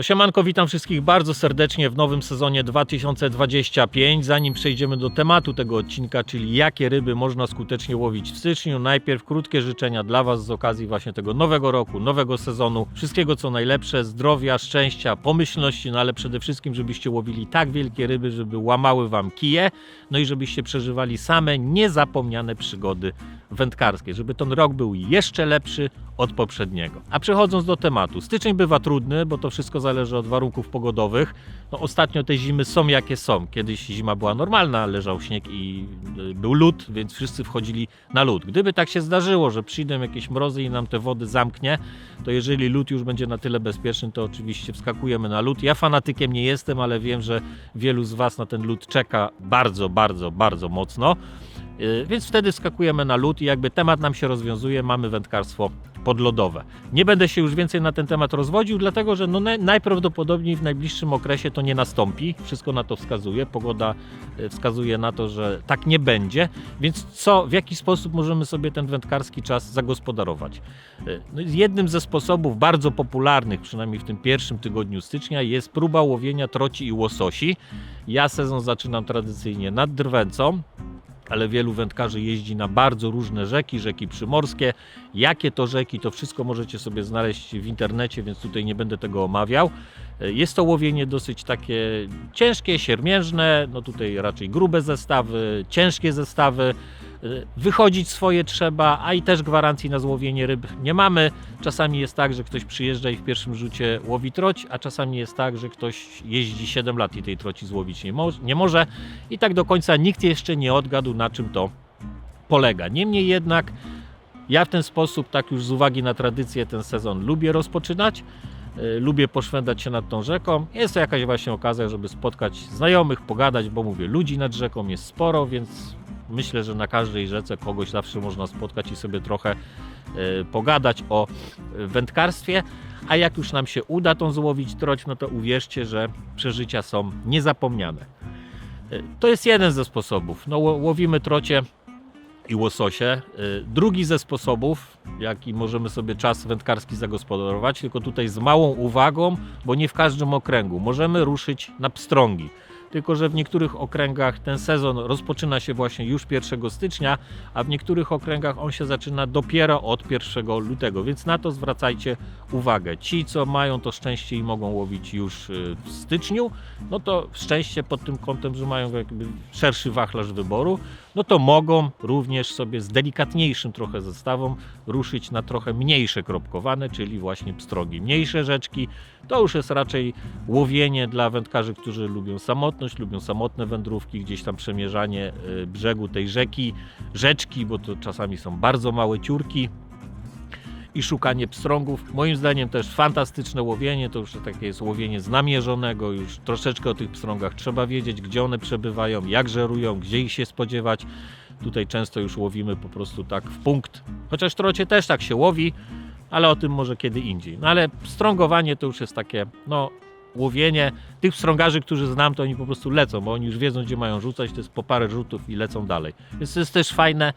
No siemanko, witam wszystkich bardzo serdecznie w nowym sezonie 2025. Zanim przejdziemy do tematu tego odcinka, czyli jakie ryby można skutecznie łowić w styczniu, najpierw krótkie życzenia dla Was z okazji właśnie tego nowego roku, nowego sezonu. Wszystkiego co najlepsze, zdrowia, szczęścia, pomyślności, no ale przede wszystkim, żebyście łowili tak wielkie ryby, żeby łamały Wam kije, no i żebyście przeżywali same niezapomniane przygody wędkarskie, żeby ten rok był jeszcze lepszy od poprzedniego. A przechodząc do tematu, styczeń bywa trudny, bo to wszystko zależy od warunków pogodowych. No, ostatnio te zimy są jakie są. Kiedyś zima była normalna, leżał śnieg i y, był lód, więc wszyscy wchodzili na lód. Gdyby tak się zdarzyło, że przyjdą jakieś mrozy i nam te wody zamknie, to jeżeli lód już będzie na tyle bezpieczny, to oczywiście wskakujemy na lód. Ja fanatykiem nie jestem, ale wiem, że wielu z Was na ten lód czeka bardzo, bardzo, bardzo mocno. Yy, Więc wtedy skakujemy na lód i jakby temat nam się rozwiązuje, mamy wędkarstwo podlodowe. Nie będę się już więcej na ten temat rozwodził, dlatego że no naj- najprawdopodobniej w najbliższym okresie to nie nastąpi. Wszystko na to wskazuje. Pogoda yy, wskazuje na to, że tak nie będzie. Więc co, w jaki sposób możemy sobie ten wędkarski czas zagospodarować? Yy, No, jednym ze sposobów bardzo popularnych, przynajmniej w tym pierwszym tygodniu stycznia, jest próba łowienia troci i łososi. Ja sezon zaczynam tradycyjnie nad Drwęcą ale wielu wędkarzy jeździ na bardzo różne rzeki, rzeki przymorskie. Jakie to rzeki, to wszystko możecie sobie znaleźć w internecie, więc tutaj nie będę tego omawiał. Jest to łowienie dosyć takie ciężkie, siermiężne, no tutaj raczej grube zestawy, ciężkie zestawy. Wychodzić swoje trzeba, a i też gwarancji na złowienie ryb nie mamy. Czasami jest tak, że ktoś przyjeżdża i w pierwszym rzucie łowi troć, a czasami jest tak, że ktoś jeździ 7 lat i tej troci złowić nie, mo- nie może. I tak do końca nikt jeszcze nie odgadł, na czym to polega. Niemniej jednak ja w ten sposób, tak już z uwagi na tradycję, ten sezon lubię rozpoczynać. Y, Lubię poszwędać się nad tą rzeką. Jest to jakaś właśnie okazja, żeby spotkać znajomych, pogadać, bo mówię, ludzi nad rzeką jest sporo, więc myślę, że na każdej rzece kogoś zawsze można spotkać i sobie trochę y, pogadać o wędkarstwie. A jak już nam się uda tą złowić troć, no to uwierzcie, że przeżycia są niezapomniane. Y, To jest jeden ze sposobów. No, ło- łowimy trocie i łososie. Y, Drugi ze sposobów, jaki możemy sobie czas wędkarski zagospodarować, tylko tutaj z małą uwagą, bo nie w każdym okręgu. Możemy ruszyć na pstrągi. Tylko, że w niektórych okręgach ten sezon rozpoczyna się właśnie już 1 stycznia, a w niektórych okręgach on się zaczyna dopiero od 1 lutego, więc na to zwracajcie uwagę. Ci, co mają to szczęście i mogą łowić już y, w styczniu, no to szczęście pod tym kątem, że mają jakby szerszy wachlarz wyboru, no to mogą również sobie z delikatniejszym trochę zestawem ruszyć na trochę mniejsze kropkowane, czyli właśnie pstrogi. Mniejsze rzeczki to już jest raczej łowienie dla wędkarzy, którzy lubią samotność, lubią samotne wędrówki, gdzieś tam przemierzanie y, brzegu tej rzeki, rzeczki, bo to czasami są bardzo małe ciurki i szukanie pstrągów. Moim zdaniem też fantastyczne łowienie, to już takie jest łowienie znamierzonego, już troszeczkę o tych pstrągach trzeba wiedzieć, gdzie one przebywają, jak żerują, gdzie ich się spodziewać. Tutaj często już łowimy po prostu tak w punkt, chociaż trocie też tak się łowi, ale o tym może kiedy indziej. No ale pstrągowanie to już jest takie, no łowienie tych pstrągarzy, którzy znam, to oni po prostu lecą, bo oni już wiedzą, gdzie mają rzucać, to jest po parę rzutów i lecą dalej. Więc to jest też fajne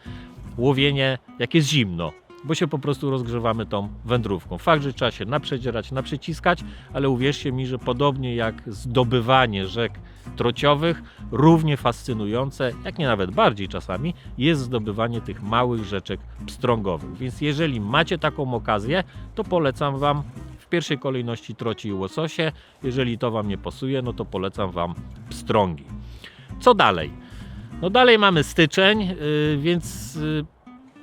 łowienie, jak jest zimno, bo się po prostu rozgrzewamy tą wędrówką. Fakt, że trzeba się naprzedzierać, naprzyciskać, ale uwierzcie mi, że podobnie jak zdobywanie rzek trociowych, równie fascynujące, jak nie nawet bardziej czasami, jest zdobywanie tych małych rzeczek pstrągowych. Więc jeżeli macie taką okazję, to polecam Wam w pierwszej kolejności troci i łososie. Jeżeli to Wam nie pasuje, no to polecam Wam pstrągi. Co dalej? No dalej mamy styczeń, yy, więc yy,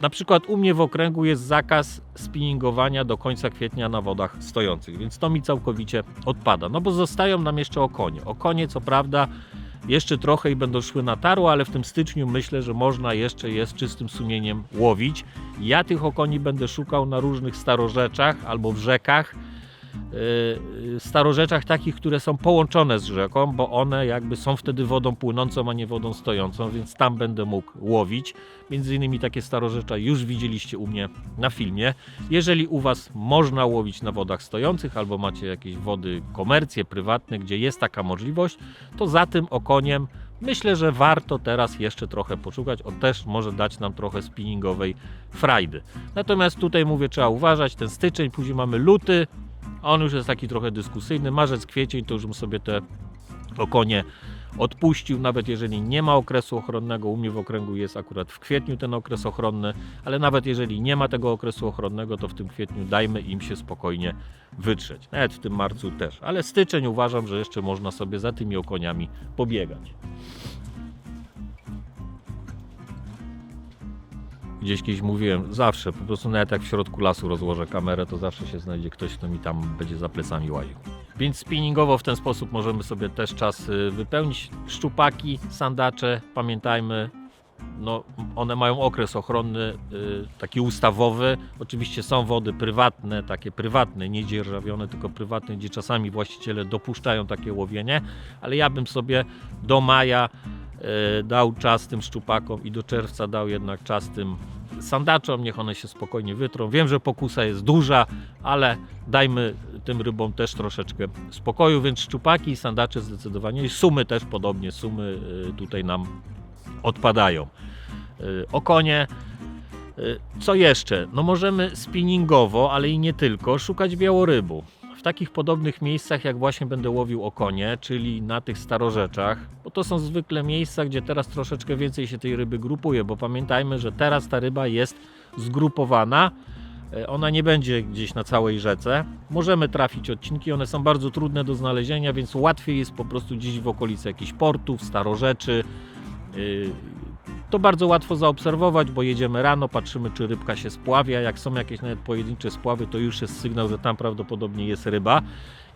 na przykład u mnie w okręgu jest zakaz spinningowania do końca kwietnia na wodach stojących, więc to mi całkowicie odpada. No bo zostają nam jeszcze okonie. Okonie co prawda jeszcze trochę i będą szły na tarło, ale w tym styczniu myślę, że można jeszcze je z czystym sumieniem łowić. Ja tych okoni będę szukał na różnych starorzeczach albo w rzekach. Yy, starorzeczach takich, które są połączone z rzeką, bo one jakby są wtedy wodą płynącą, a nie wodą stojącą, więc tam będę mógł łowić. Między innymi takie starorzecza już widzieliście u mnie na filmie. Jeżeli u Was można łowić na wodach stojących, albo macie jakieś wody komercje, prywatne, gdzie jest taka możliwość, to za tym okoniem myślę, że warto teraz jeszcze trochę poszukać. On też może dać nam trochę spinningowej frajdy. Natomiast tutaj mówię, trzeba uważać, ten styczeń, później mamy luty, on już jest taki trochę dyskusyjny. Marzec, kwiecień to już bym sobie te okonie odpuścił, nawet jeżeli nie ma okresu ochronnego. U mnie w okręgu jest akurat w kwietniu ten okres ochronny, ale nawet jeżeli nie ma tego okresu ochronnego, to w tym kwietniu dajmy im się spokojnie wytrzeć. Nawet w tym marcu też. Ale styczeń uważam, że jeszcze można sobie za tymi okoniami pobiegać. Gdzieś kiedyś mówiłem, zawsze, po prostu nawet jak w środku lasu rozłożę kamerę, to zawsze się znajdzie ktoś, kto mi tam będzie za plecami łaził. Więc spinningowo w ten sposób możemy sobie też czas y, wypełnić. Szczupaki, sandacze, pamiętajmy, no, one mają okres ochronny y, taki ustawowy. Oczywiście są wody prywatne, takie prywatne, nie dzierżawione, tylko prywatne, gdzie czasami właściciele dopuszczają takie łowienie, ale ja bym sobie do maja dał czas tym szczupakom i do czerwca dał jednak czas tym sandaczom, niech one się spokojnie wytrą. Wiem, że pokusa jest duża, ale dajmy tym rybom też troszeczkę spokoju, więc szczupaki i sandacze zdecydowanie i sumy też podobnie, sumy y, tutaj nam odpadają. Y, Okonie. Co jeszcze? No możemy spinningowo, ale i nie tylko, szukać białorybu. W takich podobnych miejscach, jak właśnie będę łowił okonie, czyli na tych starorzeczach, bo to są zwykle miejsca, gdzie teraz troszeczkę więcej się tej ryby grupuje, bo pamiętajmy, że teraz ta ryba jest zgrupowana. E, Ona nie będzie gdzieś na całej rzece. Możemy trafić odcinki, one są bardzo trudne do znalezienia, więc łatwiej jest po prostu gdzieś w okolicy jakichś portów, starorzeczy. To bardzo łatwo zaobserwować, bo jedziemy rano, patrzymy czy rybka się spławia. Jak są jakieś nawet pojedyncze spławy, to już jest sygnał, że tam prawdopodobnie jest ryba.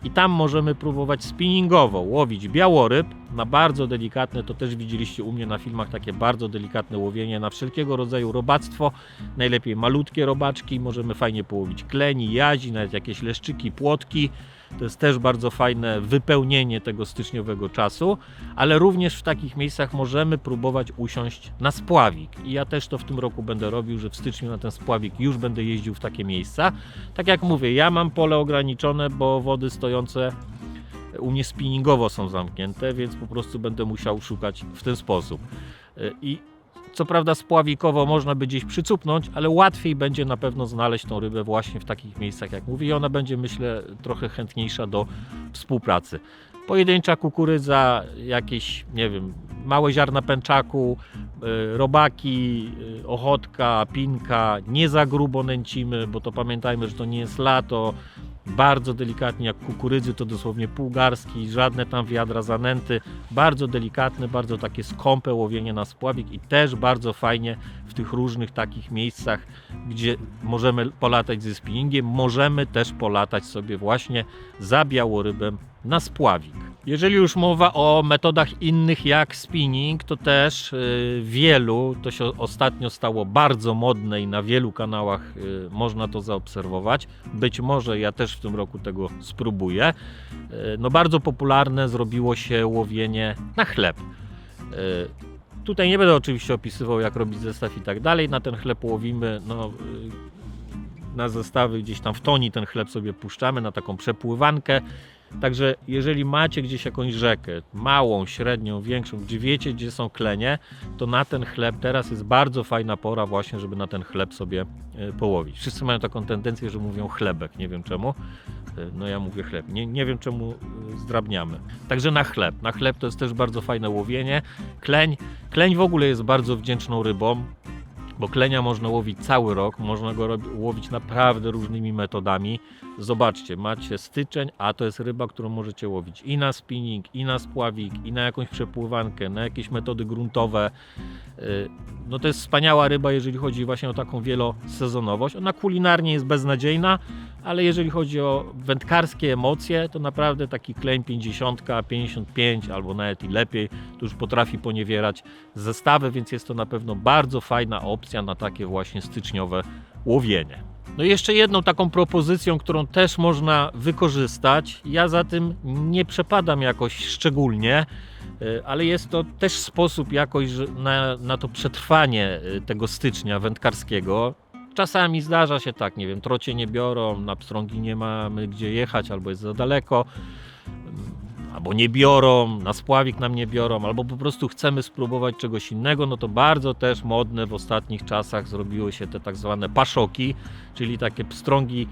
I tam możemy próbować spinningowo łowić białoryb na bardzo delikatne, to też widzieliście u mnie na filmach, takie bardzo delikatne łowienie na wszelkiego rodzaju robactwo. Najlepiej malutkie robaczki, możemy fajnie połowić kleni, jazi, nawet jakieś leszczyki, płotki. To jest też bardzo fajne wypełnienie tego styczniowego czasu, ale również w takich miejscach możemy próbować usiąść na spławik. I ja też to w tym roku będę robił, że w styczniu na ten spławik już będę jeździł w takie miejsca. Tak jak mówię, ja mam pole ograniczone, bo wody stojące u mnie spinningowo są zamknięte, więc po prostu będę musiał szukać w ten sposób. I co prawda spławikowo można by gdzieś przycupnąć, ale łatwiej będzie na pewno znaleźć tą rybę właśnie w takich miejscach, jak mówię, i ona będzie, myślę, trochę chętniejsza do współpracy. Pojedyncza kukurydza, jakieś, nie wiem, małe ziarna pęczaku, y, robaki, y, ochotka, pinka, nie za grubo nęcimy, bo to pamiętajmy, że to nie jest lato, bardzo delikatnie, jak kukurydzy to dosłownie półgarski, żadne tam wiadra zanęty, bardzo delikatne, bardzo takie skąpe łowienie na spławik i też bardzo fajnie w tych różnych takich miejscach, gdzie możemy polatać ze spinningiem, możemy też polatać sobie właśnie za białorybem na spławik. Jeżeli już mowa o metodach innych jak spinning, to też y, wielu, to się ostatnio stało bardzo modne i na wielu kanałach y, można to zaobserwować. Być może ja też w tym roku tego spróbuję. Y, no bardzo popularne zrobiło się łowienie na chleb. Tutaj nie będę oczywiście opisywał jak robić zestaw i tak dalej. Na ten chleb łowimy no, na zestawy gdzieś tam w toni ten chleb sobie puszczamy na taką przepływankę. Także jeżeli macie gdzieś jakąś rzekę, małą, średnią, większą, gdzie wiecie, gdzie są klenie, to na ten chleb teraz jest bardzo fajna pora właśnie, żeby na ten chleb sobie e, połowić. Wszyscy mają taką tendencję, że mówią chlebek, nie wiem czemu. E, No ja mówię chleb. Nie, nie wiem czemu e, zdrabniamy. Także na chleb. Na chleb to jest też bardzo fajne łowienie. Kleń, kleń w ogóle jest bardzo wdzięczną rybą bo klenia można łowić cały rok, można go łowić naprawdę różnymi metodami. Zobaczcie, macie styczeń, a to jest ryba, którą możecie łowić i na spinning, i na spławik, i na jakąś przepływankę, na jakieś metody gruntowe. Yy, No to jest wspaniała ryba, jeżeli chodzi właśnie o taką wielosezonowość. Ona kulinarnie jest beznadziejna, ale jeżeli chodzi o wędkarskie emocje, to naprawdę taki kleń 50, 55 albo nawet i lepiej, to już potrafi poniewierać zestawy, więc jest to na pewno bardzo fajna opcja na takie właśnie styczniowe łowienie. No i jeszcze jedną taką propozycją, którą też można wykorzystać. Ja za tym nie przepadam jakoś szczególnie, y, ale jest to też sposób jakoś na, na to przetrwanie y, tego stycznia wędkarskiego. Czasami zdarza się tak, nie wiem, trocie nie biorą, na pstrągi nie mamy gdzie jechać, albo jest za daleko, mm, albo nie biorą, na spławik nam nie biorą, albo po prostu chcemy spróbować czegoś innego, no to bardzo też modne w ostatnich czasach zrobiły się te tak zwane paszoki, czyli takie pstrągi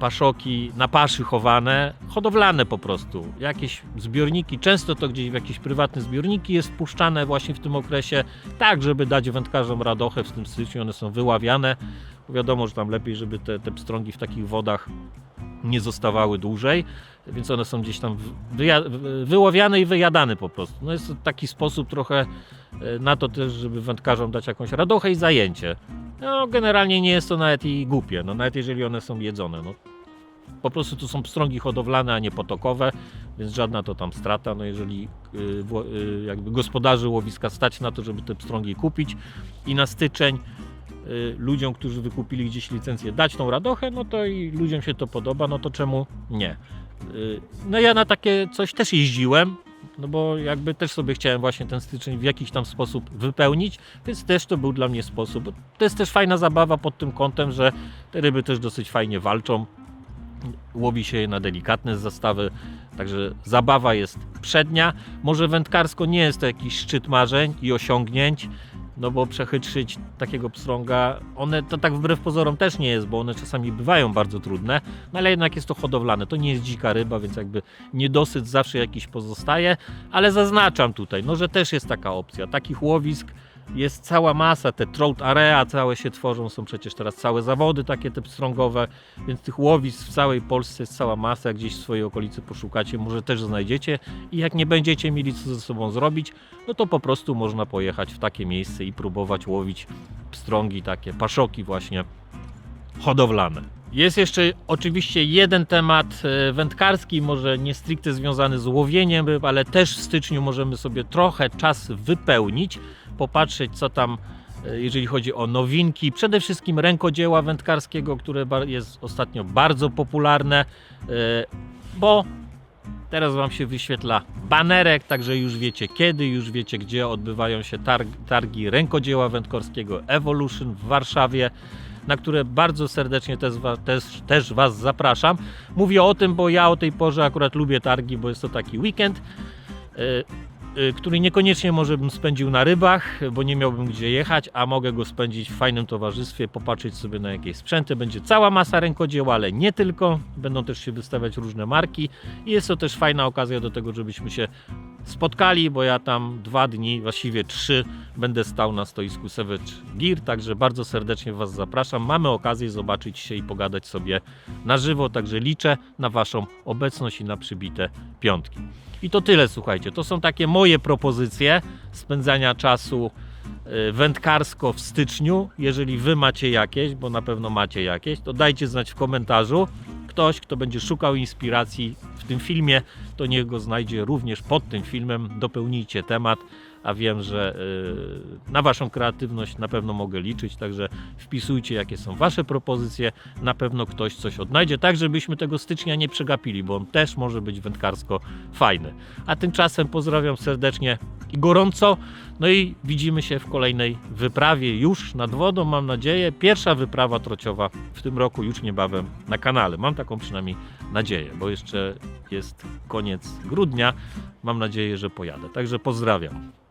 paszoki na paszy chowane, hodowlane po prostu. Jakieś zbiorniki, często to gdzieś w jakieś prywatne zbiorniki jest wpuszczane właśnie w tym okresie, tak żeby dać wędkarzom radochę w tym styczniu, one są wyławiane. Wiadomo, że tam lepiej, żeby te, te pstrągi w takich wodach nie zostawały dłużej, więc one są gdzieś tam wyja- wy- wyławiane i wyjadane po prostu. No jest to taki sposób trochę e, na to też, żeby wędkarzom dać jakąś radochę i zajęcie. No generalnie nie jest to nawet i głupie, no nawet jeżeli one są jedzone. No. Po prostu to są pstrągi hodowlane, a nie potokowe, więc żadna to tam strata. No jeżeli wło- y, jakby gospodarzy łowiska stać na to, żeby te pstrągi kupić i na styczeń ludziom, którzy wykupili gdzieś licencję, dać tą radochę, no to i ludziom się to podoba, no to czemu nie? Y, No ja na takie coś też jeździłem, no bo jakby też sobie chciałem właśnie ten styczeń w jakiś tam sposób wypełnić, więc też to był dla mnie sposób. To jest też fajna zabawa pod tym kątem, że te ryby też dosyć fajnie walczą. Łowi się je na delikatne zastawy, także zabawa jest przednia. Może wędkarsko nie jest to jakiś szczyt marzeń i osiągnięć, no bo przechytrzyć takiego pstrąga, one to tak wbrew pozorom też nie jest, bo one czasami bywają bardzo trudne, no ale jednak jest to hodowlane, to nie jest dzika ryba, więc jakby niedosyt zawsze jakiś pozostaje, ale zaznaczam tutaj, no że też jest taka opcja, takich łowisk jest cała masa, te trout area całe się tworzą, są przecież teraz całe zawody takie te pstrągowe, więc tych łowisk w całej Polsce jest cała masa, jak gdzieś w swojej okolicy poszukacie, może też znajdziecie i jak nie będziecie mieli co ze sobą zrobić, no to po prostu można pojechać w takie miejsce i próbować łowić pstrągi takie, paszoki właśnie hodowlane. Jest jeszcze oczywiście jeden temat e, wędkarski, może nie stricte związany z łowieniem ale też w styczniu możemy sobie trochę czas wypełnić, popatrzeć co tam, e, jeżeli chodzi o nowinki, przede wszystkim rękodzieła wędkarskiego, które jest ostatnio bardzo popularne, e, bo Teraz Wam się wyświetla banerek, także już wiecie kiedy, już wiecie gdzie odbywają się targ, targi rękodzieła wędkarskiego Evolution w Warszawie, na które bardzo serdecznie też, też, też Was zapraszam. Mówię o tym, bo ja o tej porze akurat lubię targi, bo jest to taki weekend, y, który niekoniecznie może bym spędził na rybach, bo nie miałbym gdzie jechać, a mogę go spędzić w fajnym towarzystwie, popatrzeć sobie na jakieś sprzęty. Będzie cała masa rękodzieła, ale nie tylko. Będą też się wystawiać różne marki i jest to też fajna okazja do tego, żebyśmy się spotkali, bo ja tam dwa dni, właściwie trzy, będę stał na stoisku Savage Gear, także bardzo serdecznie Was zapraszam. Mamy okazję zobaczyć się i pogadać sobie na żywo, także liczę na Waszą obecność i na przybite piątki. I to tyle, słuchajcie. To są takie moje propozycje spędzania czasu y, wędkarsko w styczniu. Jeżeli Wy macie jakieś, bo na pewno macie jakieś, to dajcie znać w komentarzu. Ktoś, kto będzie szukał inspiracji w tym filmie, to niech go znajdzie również pod tym filmem. Dopełnijcie temat, a wiem, że y, na Waszą kreatywność na pewno mogę liczyć, także wpisujcie, jakie są Wasze propozycje. Na pewno ktoś coś odnajdzie, tak żebyśmy tego stycznia nie przegapili, bo on też może być wędkarsko fajny. A tymczasem pozdrawiam serdecznie i gorąco. No i widzimy się w kolejnej wyprawie już nad wodą, mam nadzieję. Pierwsza wyprawa trociowa w tym roku już niebawem na kanale. Mam taką przynajmniej nadzieję, bo jeszcze jest koniec grudnia. Mam nadzieję, że pojadę. Także pozdrawiam.